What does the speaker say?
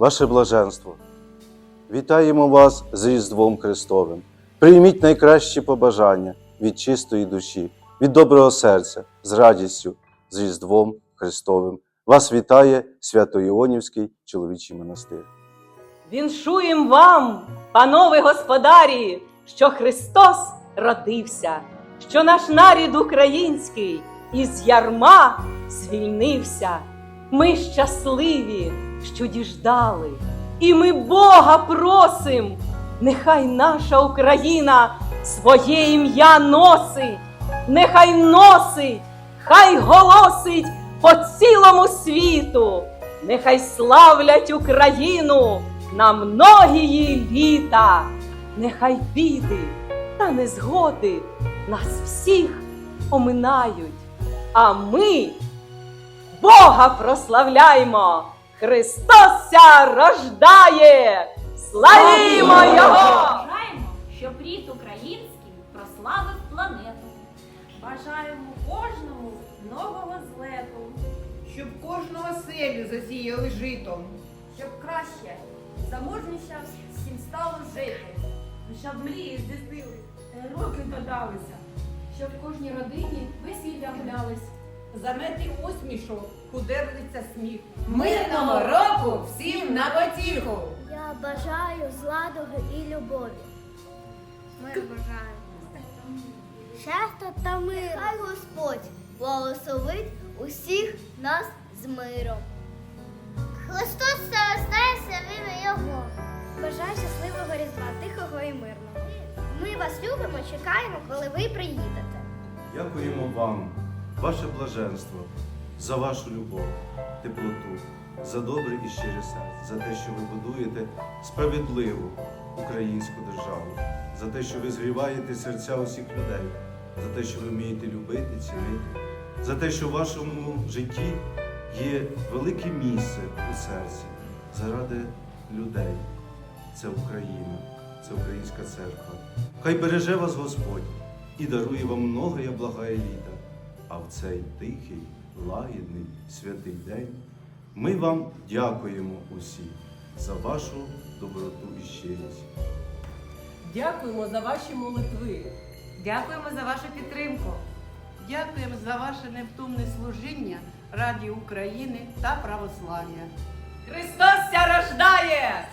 ваше блаженство. Вітаємо вас з Різдвом Христовим. Прийміть найкращі побажання від чистої душі, від доброго серця, з радістю, з Різдвом Христовим. Вас вітає Свято-Іонівський чоловічий монастир. Віншуєм вам, панове господарі, що Христос родився, що наш нарід український із ярма звільнився. Ми щасливі, що діждали, і ми Бога просим, нехай наша Україна своє ім'я носить, нехай носить, хай голосить по цілому світу, нехай славлять Україну на многії літа, нехай біди та незгоди нас всіх оминають, а ми Бога прославляймо! Христос ся рождає! Славімо Його! Бажаємо, щоб рід український прославив планету. Бажаємо кожному нового злету, щоб кожного селю засіяли житом. щоб краще, заможніше всім стало жити, щоб мрії здійснились, роки додалися, щоб в кожній родині весілля гулялись. Замети усмішок, худерлиця сміх. Мирного року всім на потіху! Я бажаю зладоги і любові. Мир бажаю. Щастя та мир. Хай Господь благословить усіх нас з миром. Христос знає самим Його. Бажаю щасливого різдва, тихого і мирного. Ми вас любимо, чекаємо, коли ви приїдете. Дякуємо вам, ваше блаженство, за вашу любов, теплоту, за добре і щире серце, за те, що ви будуєте справедливу українську державу, за те, що ви згріваєте серця усіх людей, за те, що ви вмієте любити, цінити, за те, що в вашому житті є велике місце у серці заради людей. Це Україна, це українська церква. Хай береже вас Господь і дарує вам многое благає літа. А в цей тихий, лагідний, святий день ми вам дякуємо усі за вашу доброту і щирість. Дякуємо за ваші молитви. Дякуємо за вашу підтримку. Дякуємо за ваше невтомне служіння раді України та православ'я. Христос ся рождає!